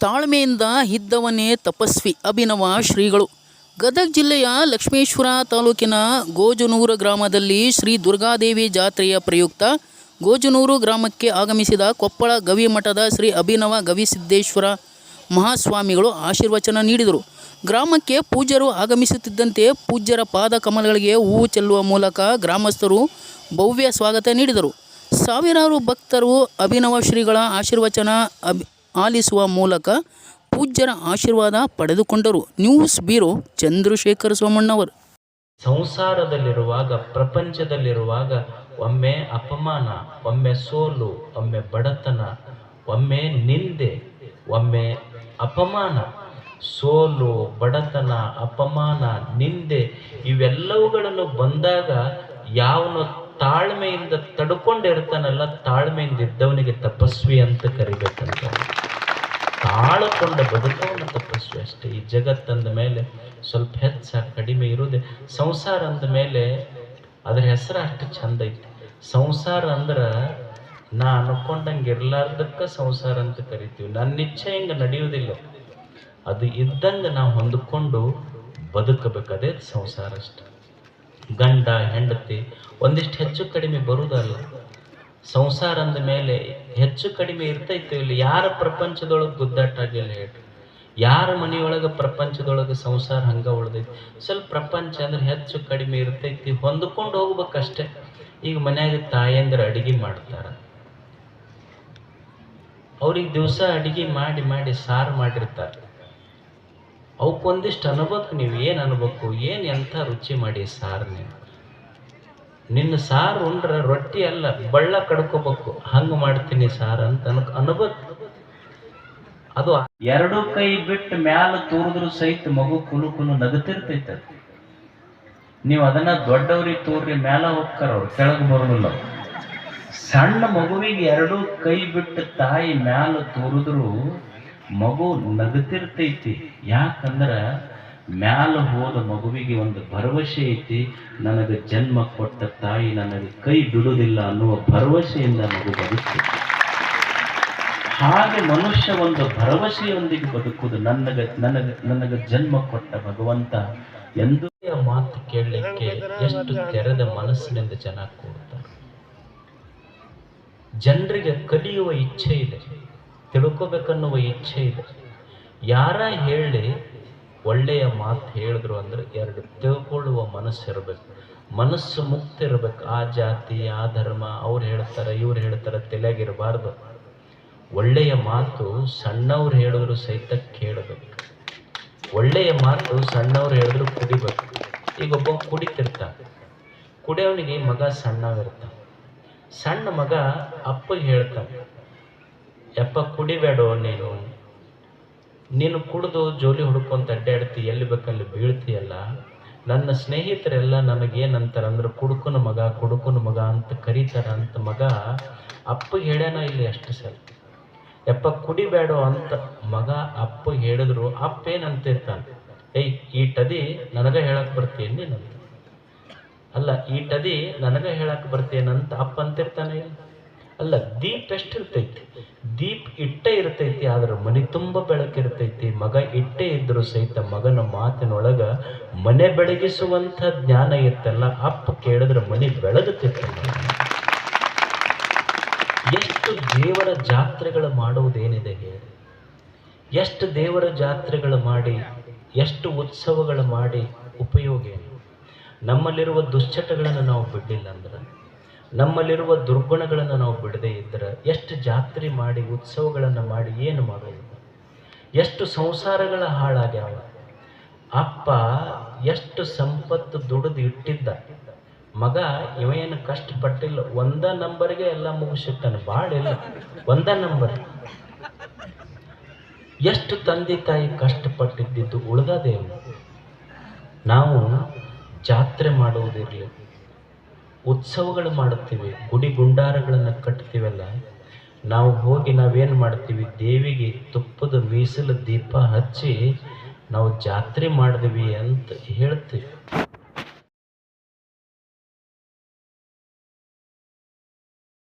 ತಾಳ್ಮೆಯಿಂದ ಇದ್ದವನೇ ತಪಸ್ವಿ ಅಭಿನವ ಶ್ರೀಗಳು. ಗದಗ ಜಿಲ್ಲೆಯ ಲಕ್ಷ್ಮೇಶ್ವರ ತಾಲೂಕಿನ ಗೋಜನೂರು ಗ್ರಾಮದಲ್ಲಿ ಶ್ರೀ ದುರ್ಗಾದೇವಿ ಜಾತ್ರೆಯ ಪ್ರಯುಕ್ತ ಗೋಜನೂರು ಗ್ರಾಮಕ್ಕೆ ಆಗಮಿಸಿದ ಕೊಪ್ಪಳ ಗವಿಮಠದ ಶ್ರೀ ಅಭಿನವ ಗವಿಸಿದ್ದೇಶ್ವರ ಮಹಾಸ್ವಾಮಿಗಳು ಆಶೀರ್ವಚನ ನೀಡಿದರು. ಗ್ರಾಮಕ್ಕೆ ಪೂಜ್ಯರು ಆಗಮಿಸುತ್ತಿದ್ದಂತೆ ಪೂಜ್ಯರ ಪಾದ ಕಮಲಗಳಿಗೆ ಹೂವು ಚೆಲ್ಲುವ ಮೂಲಕ ಗ್ರಾಮಸ್ಥರು ಭವ್ಯ ಸ್ವಾಗತ ನೀಡಿದರು. ಸಾವಿರಾರು ಭಕ್ತರು ಅಭಿನವ ಶ್ರೀಗಳ ಆಶೀರ್ವಚನ ಅಭಿ ಆಲಿಸುವ ಮೂಲಕ ಪೂಜ್ಯರ ಆಶೀರ್ವಾದ ಪಡೆದುಕೊಂಡರು. ನ್ಯೂಸ್ ಬ್ಯೂರೋ ಚಂದ್ರಶೇಖರ ಸೋಮಣ್ಣವರು. ಸಂಸಾರದಲ್ಲಿರುವಾಗ, ಪ್ರಪಂಚದಲ್ಲಿರುವಾಗ ಒಮ್ಮೆ ಅಪಮಾನ, ಒಮ್ಮೆ ಸೋಲು, ಒಮ್ಮೆ ಬಡತನ, ಒಮ್ಮೆ ನಿಂದೆ, ಒಮ್ಮೆ ಅಪಮಾನ, ಸೋಲು, ಬಡತನ, ಅಪಮಾನ, ನಿಂದೆ ಇವೆಲ್ಲವುಗಳನ್ನು ಬಂದಾಗ ಯಾವನು ತಾಳ್ಮೆಯಿಂದ ತಡ್ಕೊಂಡಿರ್ತಾನಲ್ಲ, ತಾಳ್ಮೆಯಿಂದ ಇದ್ದವನಿಗೆ ತಪಸ್ವಿ ಅಂತ ಕರಿಬೇಕಂತ. ತಾಳಕೊಂಡ ಬದುಕವನ್ನ ತಪಸ್ವಿ ಅಷ್ಟೇ. ಈ ಜಗತ್ತಂದ ಮೇಲೆ ಸ್ವಲ್ಪ ಹೆಚ್ಚ ಕಡಿಮೆ ಇರುವುದೇ, ಸಂಸಾರ ಅಂದ ಮೇಲೆ ಅದ್ರ ಹೆಸರು ಅಷ್ಟು ಚಂದ ಐತಿ. ಸಂಸಾರ ಅಂದ್ರೆ ನಾ ಅನ್ಕೊಂಡಂಗೆ ಇರ್ಲಾರ್ದಕ್ಕ ಸಂಸಾರ ಅಂತ ಕರಿತೀವಿ. ನನ್ನ ಇಚ್ಛೆ ಹಿಂಗೆ ನಡೆಯುವುದಿಲ್ಲ. ಅದು ಇದ್ದಂಗೆ ನಾವು ಹೊಂದ್ಕೊಂಡು ಬದುಕಬೇಕು. ಅದೇ ಸಂಸಾರ ಅಷ್ಟೆ. ಗಂಡ, ಹೆಂಡತಿ ಒಂದಿಷ್ಟು ಹೆಚ್ಚು ಕಡಿಮೆ ಬರುವುದಲ್ಲ. ಸಂಸಾರ ಅಂದ ಮೇಲೆ ಹೆಚ್ಚು ಕಡಿಮೆ ಇರ್ತೈತೆ ಇಲ್ಲಿ, ಯಾರ ಪ್ರಪಂಚದೊಳಗೆ ಗುದ್ದಾಟಾಗಿಲ್ಲ ಹೇಳಿ ಯಾರ ಮನೆಯೊಳಗೆ ಪ್ರಪಂಚದೊಳಗೆ ಸಂಸಾರ ಹಂಗ ಉಳ್ದೈತಿ. ಸ್ವಲ್ಪ ಪ್ರಪಂಚ ಅಂದ್ರೆ ಹೆಚ್ಚು ಕಡಿಮೆ ಇರ್ತೈತಿ, ಹೊಂದ್ಕೊಂಡು ಹೋಗ್ಬೇಕಷ್ಟೆ. ಈಗ ಮನ್ಯಾಗ ತಾಯಂದ್ರೆ ಅಡಿಗೆ ಮಾಡ್ತಾರ. ಅವ್ರಿಗೆ ದಿವಸ ಅಡಿಗೆ ಮಾಡಿ ಮಾಡಿ ಸಾರು ಮಾಡಿರ್ತಾರೆ. ಅವಕ್ಕೊಂದಿಷ್ಟು ಅನ್ಬೇಕು ನೀವು ಏನು ಅನ್ಬೇಕು, ಏನು ಎಂಥ ರುಚಿ ಮಾಡಿ ಸಾರು ನೀವು? ನಿನ್ನ ಸಾರು ಉಂಡ್ರೆ ರೊಟ್ಟಿ ಅಲ್ಲ, ಬಳ್ಳ ಕಡ್ಕೋಬೇಕು, ಹಂಗೆ ಮಾಡ್ತೀನಿ ಸಾರು ಅಂತ ಅನ್ ಅನ್ಬೇಕು. ಅದು ಎರಡು ಕೈ ಬಿಟ್ಟು ಮ್ಯಾಲ ತೂರಿದ್ರು ಸಹಿತ ಮಗು ಕುಲು ಕುಲು ನಗುತ್ತಿರ್ತೈತೆ. ನೀವು ಅದನ್ನ ದೊಡ್ಡವ್ರಿಗೆ ತೋರ್ರಿ, ಮ್ಯಾಲ ಹೋಗ್ತಾರ ಅವ್ರು, ಕೆಳಗೆ ಬರೋದಿಲ್ಲ ಸಣ್ಣ ಮಗುವಿಗೆ ಎರಡು ಕೈ ಬಿಟ್ಟು ತಾಯಿ ಮ್ಯಾಲ ತೂರಿದ್ರು ಮಗು ನಗತಿರ್ತೈತಿ ಯಾಕಂದ್ರ ಮ್ಯಾಲ ಹೋದ ಮಗುವಿಗೆ ಒಂದು ಭರವಸೆ ಐತಿ. ನನಗೆ ಜನ್ಮ ಕೊಟ್ಟ ತಾಯಿ ನನಗೆ ಕೈ ಬಿಡುವುದಿಲ್ಲ ಅನ್ನುವ ಭರವಸೆಯಿಂದ ಮಗು ಬದುಕ್ತೈತಿ. ಹಾಗೆ ಮನುಷ್ಯ ಒಂದು ಭರವಸೆಯೊಂದಿಗೆ ಬದುಕುವುದು ನನಗೆ ನನಗೆ ನನಗೆ ಜನ್ಮ ಕೊಟ್ಟ ಭಗವಂತ ಎಂದು ಮಾತು ಕೇಳಲಿಕ್ಕೆ ಎಷ್ಟು ತೆರೆದ ಮನಸ್ಸಿನಿಂದ ಜನ ಕೂಡ್ತಾರೆ. ಜನರಿಗೆ ಕಲಿಯುವ ಇಚ್ಛೆ ಇದೆ. ತಿಳ್ಕೊಬೇಕನ್ನುವ ಇಚ್ಛೆ ಇದೆ. ಯಾರ ಹೇಳಿ ಒಳ್ಳೆಯ ಮಾತು ಹೇಳಿದ್ರು ಅಂದ್ರೆ ಎರಡು, ತಿಳ್ಕೊಳ್ಳುವ ಮನಸ್ಸು ಇರಬೇಕು. ಮನಸ್ಸು ಮುಕ್ತ ಇರಬೇಕು. ಆ ಜಾತಿ, ಆ ಧರ್ಮ, ಅವ್ರು ಹೇಳ್ತಾರೆ, ಇವ್ರು ಹೇಳ್ತಾರೆ ತಲೆಯಾಗಿರಬಾರ್ದು ಒಳ್ಳೆಯ ಮಾತು ಸಣ್ಣವ್ರು ಹೇಳಿದ್ರು ಸಹಿತ ಕೇಳಬೇಕು. ಒಳ್ಳೆಯ ಮಾತು ಸಣ್ಣವ್ರು ಹೇಳಿದ್ರು ಕುಡಿಬೇಕು. ಈಗ ಒಬ್ಬ ಕುಡಿತಿರ್ತಾನೆ. ಕುಡಿಯವನಿಗೆ ಮಗ ಸಣ್ಣವಿರ್ತಾನೆ. ಸಣ್ಣ ಮಗ ಅಪ್ಪಗೆ ಹೇಳ್ತಾನೆ ಯಪ್ಪ ಕುಡಿಬೇಡೋ ನೀನು? ನೀನು ಕುಡಿದು ಜೋಲಿ ಹುಡ್ಕೊಂತ ಅಡ್ಡಾಡ್ತಿ ಎಲ್ಲಿ ಬೇಕಲ್ಲಿ ಬೀಳ್ತೀಯಲ್ಲ? ನನ್ನ ಸ್ನೇಹಿತರೆಲ್ಲ ನನಗೇನಂತಾರೆ ಅಂದ್ರೆ, ಕುಡುಕನ ಮಗ ಕುಡುಕನ ಮಗ ಅಂತ ಕರೀತಾರ ಅಂತ ಮಗ ಅಪ್ಪ ಹೇಳ್ಯಾನ ಇಲ್ಲಿ ಅಷ್ಟು ಸಲ ಯಪ್ಪ ಕುಡಿಬೇಡೋ ಅಂತ ಮಗ ಅಪ್ಪ ಹೇಳಿದ್ರು, ಅಪ್ಪ ಏನಂತಿರ್ತಾನೆ? ಏಯ್, ಈ ಟದಿ ನನಗ ಹೇಳಕ್ ಬರ್ತೀನಿ ನೀನಂತ ಅಲ್ಲ, ಈ ಟದಿ ನನಗ ಹೇಳಕ್ ಬರ್ತೇನಂತ ಅಪ್ಪ ಅಂತಿರ್ತಾನೆ ಅಲ್ಲ, ದೀಪ ಎಷ್ಟಿರ್ತೈತಿ? ದೀಪ್ ಇಟ್ಟೇ ಇರ್ತೈತಿ, ಆದ್ರೆ ಮನೆ ತುಂಬ ಬೆಳಕಿರ್ತೈತಿ. ಮಗ ಇಟ್ಟೇ ಇದ್ದರೂ ಸಹಿತ ಮಗನ ಮಾತಿನೊಳಗ ಮನೆ ಬೆಳಗಿಸುವಂಥ ಜ್ಞಾನ ಇತ್ತಲ್ಲ, ಅಪ್ಪ ಕೇಳಿದ್ರೆ ಮನೆ ಬೆಳಗುತ್ತಿರ್ತೈತಿ ಎಷ್ಟು ದೇವರ ಜಾತ್ರೆಗಳು ಮಾಡುವುದೇನಿದೆ ಹೇಳಿ. ಎಷ್ಟು ದೇವರ ಜಾತ್ರೆಗಳು ಮಾಡಿ, ಎಷ್ಟು ಉತ್ಸವಗಳು ಮಾಡಿ ಉಪಯೋಗ ಏನು? ನಮ್ಮಲ್ಲಿರುವ ದುಶ್ಚಟಗಳನ್ನು ನಾವು ಬಿಡಲಿಲ್ಲ ಅಂದ್ರೆ? ನಮ್ಮಲ್ಲಿರುವ ದುರ್ಗುಣಗಳನ್ನು ನಾವು ಬಿಡದೇ ಇದ್ದರೆ ಎಷ್ಟು ಜಾತ್ರೆ ಮಾಡಿ, ಉತ್ಸವಗಳನ್ನು ಮಾಡಿ ಏನು ಮಾಡೋದು ಎಷ್ಟು ಸಂಸಾರಗಳ ಹಾಳಾಗ್ಯಾವ. ಅಪ್ಪ ಎಷ್ಟು ಸಂಪತ್ತು ದುಡಿದು ಇಟ್ಟಿದ್ದ. ಮಗ ಇವ ಏನು ಕಷ್ಟಪಟ್ಟಿಲ್ಲ. ಒಂದ ನಂಬರ್ಗೆ ಎಲ್ಲ ಮುಗಿಸುತ್ತಾನೆ ಭಾಳ ಇಲ್ಲ. ಒಂದ ನಂಬರ್. ಎಷ್ಟು ತಂದೆ ತಾಯಿ ಕಷ್ಟಪಟ್ಟಿದ್ದು ಉಳ್ದದೇವು ನಾವು ಜಾತ್ರೆ ಮಾಡುವುದಿರಲಿ. ಉತ್ಸವಗಳು ಮಾಡುತ್ತೇವೆ, ಗುಡಿ ಗುಂಡಾರಗಳನ್ನು ಕಟ್ತೀವಲ್ಲ, ನಾವು ಹೋಗಿ ನಾವೇನು ಮಾಡ್ತೀವಿ, ದೇವಿಗೆ ತುಪ್ಪದ ಮೀಸಲು ದೀಪ ಹಚ್ಚಿ ನಾವು ಜಾತ್ರೆ ಮಾಡಿದ್ವಿ ಅಂತ ಹೇಳ್ತೀವಿ.